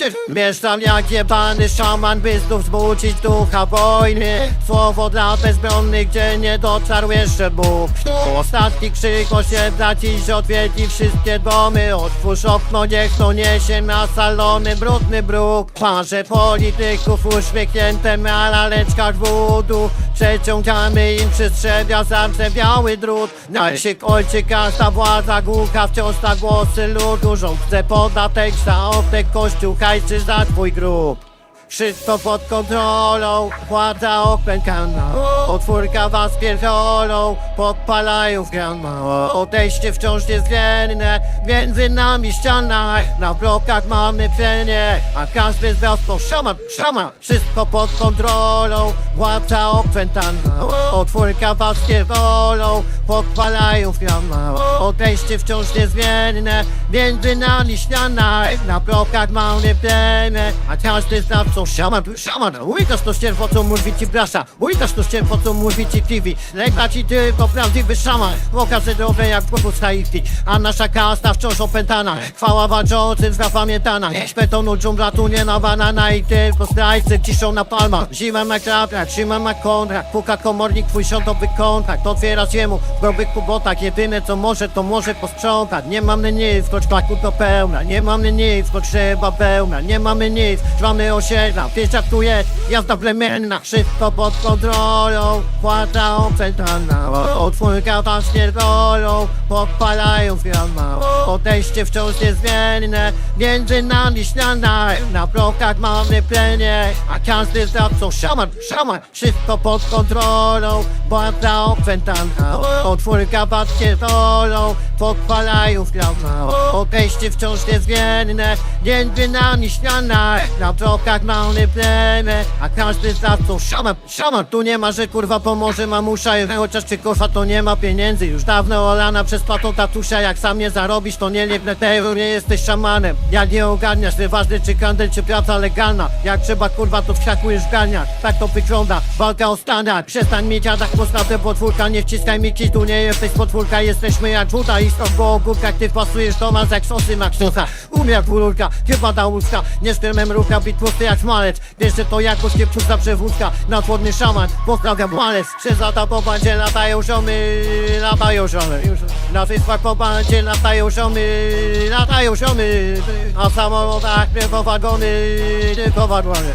Jedziesz! Mieszkam jak jebany szaman, by znów wzbudzić ducha wojny. Słowo dla bezbronnych, gdzie nie dotarł jeszcze Bóg. Ostatni krzyk osiedla dziś odwiedzi wszystkie domy. Otwórz okno, niech to niesie na salony brudny bruk. Twarze polityków uśmiechnięte na laleczkach wodu Przeciągamy im przestrzenia zawsze biały drut. Naszych ojczy każda władza głucha wciąż na głosy ludu. Rząd chce podatek za oddech kościół hajczy za twój grób wszystko pod kontrolą, władza opękana. Otwórka was pierdolą, podpalają w granma Odejście wciąż niezmienne, między nami ściana. Na blokach mamy plenie, a każdy z was to szaman, szaman. Wszystko pod kontrolą, władza opętana. Otwórka was pierdolą, podpalają w granma Odejście wciąż niezmienne, między nami ściana. Na blokach mamy plenie, a każdy z nas to szaman, szaman. Ujkasz to ścierwo, co mówi ci brasza Ujkasz to ścierwo, co mówi ci Leka ci ty, to prawdziwy szaman. Pokażę drogę jak głos haiti A nasza kasta wciąż opętana. Chwała walczącym zapamiętana Betonu dżungla tu nie na banana I ty po zdrajcy ciszą na palmach. Zima na kraplach, trzyma na kontrakt. Puka komornik, twój świątowy kontrakt. Otwierasz jemu w grobych kubotach. Jedyne co może, to może posprzątać. Nie mamy nic, choć klaku to pełna. Nie mamy nic, potrzeba pełna. Nie mamy nic, mamy osiedla Tu jest, jazda plemienna Wszystko pod kontrolą. Władza opętana Otwórka was pierdolą Podpalają firma Odejście wciąż niezmienne. Między nami ściana Na blokach mamy plenie. A każdy z nas to szaman, szaman Wszystko pod kontrolą. Władza opętana Otwórka was pierdolą Podpalają firma Odejście wciąż niezmienne. Między nami ściana Na blokach mamy plenie A każdy z nas to szaman, szaman. Tu nie ma, że kurwa pomoże mamusza Chociaż czy kurwa to nie ma pieniędzy. Już dawno olana przez platą tatusia Jak sam nie zarobisz to nie liebne tego Nie jesteś szamanem. Jak nie ogarniasz Nieważne czy kandel czy praca legalna. Jak trzeba kurwa to w garniach Tak to wygląda. Walka o standard. Przestań mieć atak postawy potwórka Nie wciskaj mi tu nie jesteś potwórka Jesteśmy jak żółta i w ogórkach Ty pasujesz do nas jak sosy na książka Umie jak ururka Chyba da łuska Nie strymem ruka Bit tłusty jak smalec Wiesz, że to jakoś nie psuta przewódka Nadwodny szaman. Pozdrawiam malec Przez lata po bandzie latają ziomy Latają Już Na wyspach po bandzie latają ziomy Latają ziomy A samolotach tylko wagony Tylko wagony.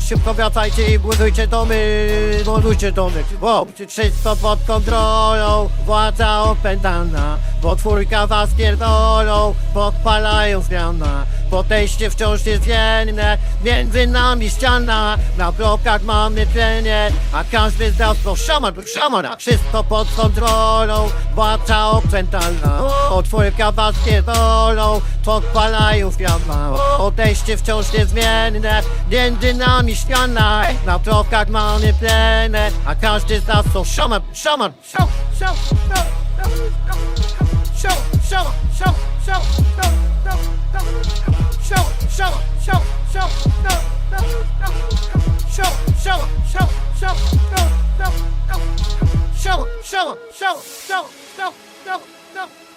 Szybko wracajcie i budujcie domy Budujcie domy. Bo wszystko pod kontrolą? Władza opętana Potwórka was pierdolą Podpalają zmiana Podejście wciąż niezmienne Między nami ściana Na blokach mamy tlenie A każdy z nas to szaman, szaman a Wszystko pod kontrolą Władza opętana Potwórka was pierdolą Podpalają zmiana Odejście wciąż niezmienne Między nami ściana Na blokach mamy tlenie A każdy z nas to szaman, szaman Szaman, szaman, szaman, szaman, szaman, szaman, szaman, szaman, szaman, szaman, szaman, szaman, szaman, show, show, show, no, no, no, show, show, show, show, no, no, no, show, show, show, show, no, no, no.